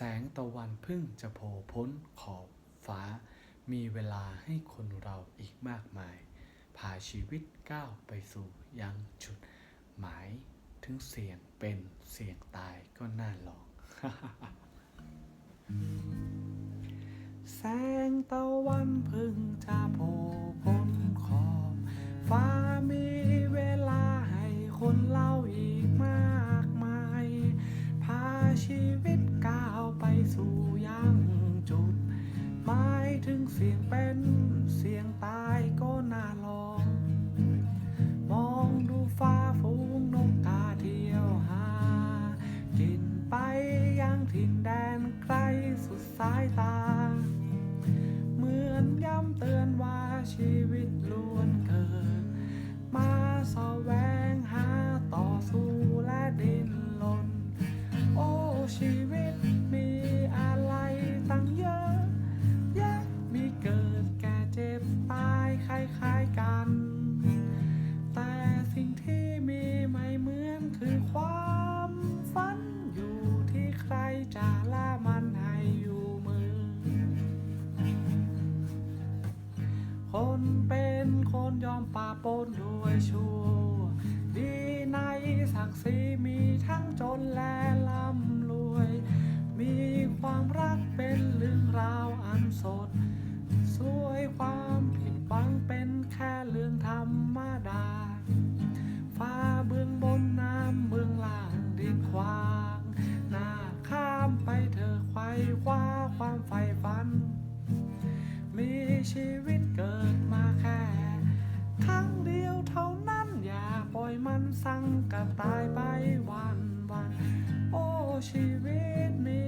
แสงตะวันพิ่งจะโผล่พ้นขอบฟ้า มีเวลาให้คนเราอีกมากมายพาชีวิตก้าวไปสู่ยังจุดหมายถึงเสี่ยงเป็นเสี่ยงตายก็น่าลอง แสงตะวันพึ่งจะโผล่พ้นขอบฟ้ามี สียงเป็นเสียงตายก็น่าลอง มองดูฟ้าฝูงนกกาเที่ยวหา กินไปยังถิ่นแดนไกลสุดสายตา เหมือนย้ำเตือนว่าชีวิตล้วนเกิด มาแสวง นด้วยชั่ว ดีในศักดิ์ศรีมีทั้งจนและ สังกับตายไปวันวัน โอ้ชีวิตมี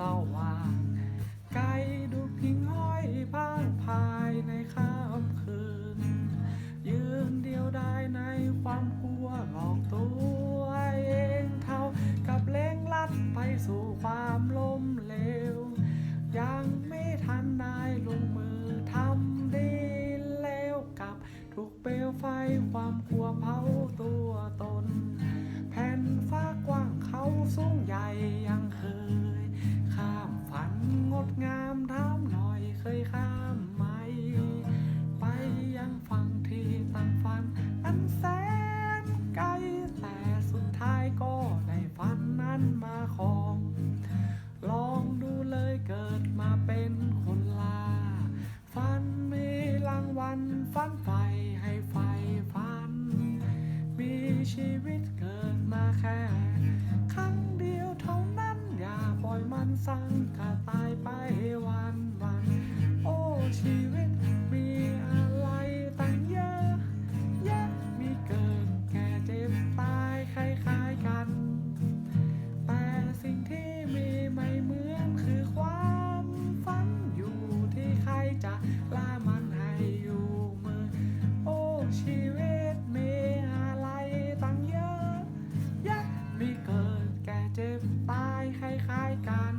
สว่าง ไกลดูพิงห้อยพางภายในค่ำคืน ยืนเดียวได้ในความกลัวหลอกตัวเองเท่ากับเล่งลัดไปสู่ความล้มเหลว ยังไม่ทันได้ลงมือทำดีแล้วกับถูกเปลวไฟความกลัวเผาตัวตน แผ่นฟ้ากว้างเขาสูงใหญ่ยัง ดงามถามหน่อยเคยข้ามไหม ไปยังฝั่งที่ตั้งฝัน อันแสนไกลแต่สุดท้ายก็ได้ฝันนั้นมาของ ลองดูเลยเกิดมาเป็นคนลา ฝันมีรางวัลฝันไฟให้ไฟฝัน มีชีวิตเกิดมาแค่ ครั้งเดียวเท่านั้นอย่าปล่อยมันสั่งายคล้ายๆกัน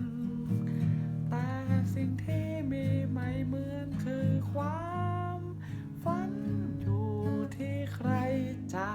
แต่สิ่งที่มีไม่เหมือนคือความ ฝันอยู่ที่ใครจะ